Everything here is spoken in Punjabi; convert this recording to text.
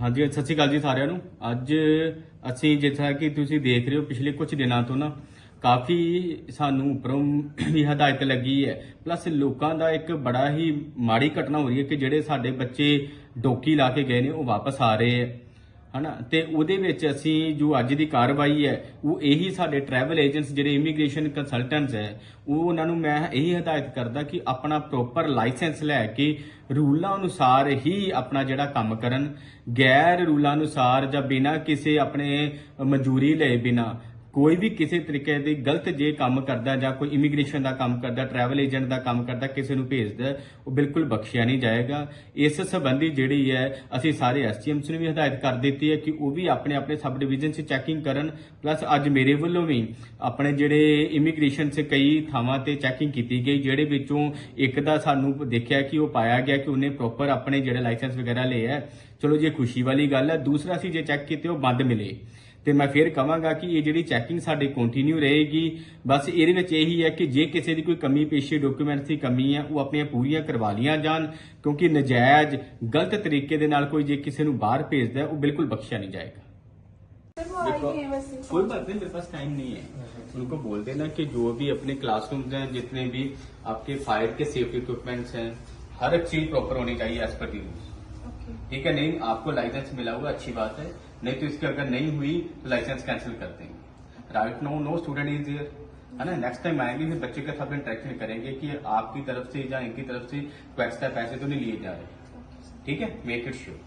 ਹਾਂਜੀ, ਸਤਿ ਸ਼੍ਰੀ ਅਕਾਲ ਜੀ ਸਾਰਿਆਂ ਨੂੰ। ਅੱਜ ਅਸੀਂ ਜਿੱਥਾ ਕਿ ਤੁਸੀਂ ਦੇਖ ਰਹੇ ਹੋ, ਪਿਛਲੇ ਕੁਝ ਦਿਨਾਂ ਤੋਂ ਨਾ, ਕਾਫੀ ਸਾਨੂੰ ਉੱਪਰੋਂ ਵੀ ਹਦਾਇਤ ਲੱਗੀ ਹੈ। ਪਲੱਸ ਲੋਕਾਂ ਦਾ ਇੱਕ ਬੜਾ ਹੀ ਮਾੜੀ ਘਟਨਾ ਹੋ ਰਹੀ ਹੈ ਕਿ ਜਿਹੜੇ ਸਾਡੇ ਬੱਚੇ ਡੋਕੀ ਲਾ ਕੇ ਗਏ ਨੇ, ਉਹ ਵਾਪਸ ਆ ਰਹੇ ਹੈ। ਹਨਾ? ਤੇ ਉਹਦੇ ਵਿੱਚ ਅਸੀਂ ਜੋ ਅੱਜ ਦੀ ਕਾਰਵਾਈ ਹੈ, ਉਹ ਇਹੀ ਸਾਡੇ ਟਰੈਵਲ ਏਜੰਟਸ ਜਿਹੜੇ ਇਮੀਗ੍ਰੇਸ਼ਨ ਕੰਸਲਟੈਂਟਸ ਹੈ, ਉਹ ਉਹਨਾਂ ਨੂੰ ਮੈਂ ਇਹੀ ਹਦਾਇਤ ਕਰਦਾ ਕਿ ਆਪਣਾ ਪ੍ਰੋਪਰ ਲਾਇਸੈਂਸ ਲੈ ਕੇ ਰੂਲਾਂ ਅਨੁਸਾਰ ਹੀ ਆਪਣਾ ਜਿਹੜਾ ਕੰਮ ਕਰਨ, ਗੈਰ ਰੂਲਾਂ ਅਨੁਸਾਰ ਜਾਂ ਬਿਨਾਂ ਕਿਸੇ ਆਪਣੇ ਮਨਜ਼ੂਰੀ ਲਏ ਬਿਨਾਂ। ਕੋਈ ਵੀ ਕਿਸੇ ਤਰੀਕੇ ਦੇ ਗਲਤ ਜੇ ਕੰਮ ਕਰਦਾ ਜਾਂ ਕੋਈ ਇਮੀਗ੍ਰੇਸ਼ਨ ਦਾ ਕੰਮ ਕਰਦਾ ਟਰੈਵਲ ਏਜੰਟ ਦਾ ਕੰਮ ਕਰਦਾ, ਕਿਸੇ ਨੂੰ ਭੇਜਦਾ, ਉਹ ਬਿਲਕੁਲ ਬਖਸ਼ਿਆ ਨਹੀਂ ਜਾਏਗਾ। ਇਸ ਸੰਬੰਧੀ ਜਿਹੜੀ ਹੈ, ਅਸੀਂ ਸਾਰੇ ਐਸਟੀਐਮਸ ਨੂੰ ਵੀ ਹਦਾਇਤ ਕਰ ਦਿੱਤੀ ਹੈ ਕਿ ਉਹ ਵੀ ਆਪਣੇ ਆਪਣੇ ਸਬ ਡਿਵੀਜ਼ਨ 'ਚ ਚੈਕਿੰਗ ਕਰਨ ਪਲੱਸ ਅੱਜ ਮੇਰੇ ਵੱਲੋਂ ਵੀ ਆਪਣੇ ਜਿਹੜੇ ਇਮੀਗ੍ਰੇਸ਼ਨ 'ਚ ਕਈ ਥਾਵਾਂ ਤੇ ਚੈਕਿੰਗ ਕੀਤੀ ਗਈ, ਜਿਹੜੇ ਵਿੱਚੋਂ ਇੱਕ ਦਾ ਸਾਨੂੰ ਦੇਖਿਆ ਕਿ ਉਹ ਪਾਇਆ ਗਿਆ ਕਿ ਉਹਨੇ ਪ੍ਰੋਪਰ ਆਪਣੇ ਜਿਹੜੇ ਲਾਇਸੈਂਸ ਵਗੈਰਾ ਲਏ ਹੈ। ਚਲੋ ਜੇ ਖੁਸ਼ੀ ਵਾਲੀ ਗੱਲ ਹੈ। ਦੂਸਰਾ ਸੀ ਜੇ ਚੈੱਕ ਕੀਤੇ, ਉਹ ਬੰਦ ਮਿਲੇ। ਤੇ ਮੈਂ ਫਿਰ ਕਹਾਂਗਾ ਕਿ ਇਹ ਜਿਹੜੀ ਚੈਕਿੰਗ ਸਾਡੀ ਕੰਟੀਨਿਊ ਰਹੇਗੀ ਬਸ ਇਹਦੇ ਵਿੱਚ ਇਹੀ ਹੈ ਕਿ ਜੇ ਕਿਸੇ ਦੀ ਕੋਈ ਕਮੀ ਪੇਸ਼ੀ ਡਾਕੂਮੈਂਟਸ ਦੀ ਕਮੀ ਹੈ ਉਹ ਆਪਣੀਆਂ ਪੂਰੀਆਂ ਕਰਵਾ ਲੀਆਂ ਜਾਣ ਕਿਉਂਕਿ ਨਜਾਇਜ਼ ਗਲਤ ਤਰੀਕੇ ਦੇ ਨਾਲ ਕੋਈ ਜੇ ਕਿਸੇ ਨੂੰ ਬਾਹਰ ਭੇਜਦਾ ਹੈ, ਉਹ ਬਿਲਕੁਲ ਬਖਸ਼ਿਆ ਨਹੀਂ ਜਾਏਗਾ सर वो देखो, आएंगे वैसे कोई बात नहीं मेरे पास टाइम नहीं है उनको बोल देना कि जो भी अपने क्लासरूम हैं जितने भी आपके फायर के सेफ्टी इक्विपमेंट्स हैं हर एक चीज प्रॉपर होनी चाहिए एज पर दी रूल्स ओके ठीक है, नहीं, आपको लाइसेंस मिला हुआ, अच्छी बात है। नहीं तो इसकी अगर नहीं हुई तो लाइसेंस कैंसिल कर देंगे। Right no no student is here है ना? नेक्स्ट टाइम आएँगे, फिर बच्चे के साथ इंटरेक्शन करेंगे कि आपकी तरफ़ से या इनकी तरफ़ से कोई एक्स्ट्रा पैसे तो नहीं लिए जा रहे। ठीक है? Make it sure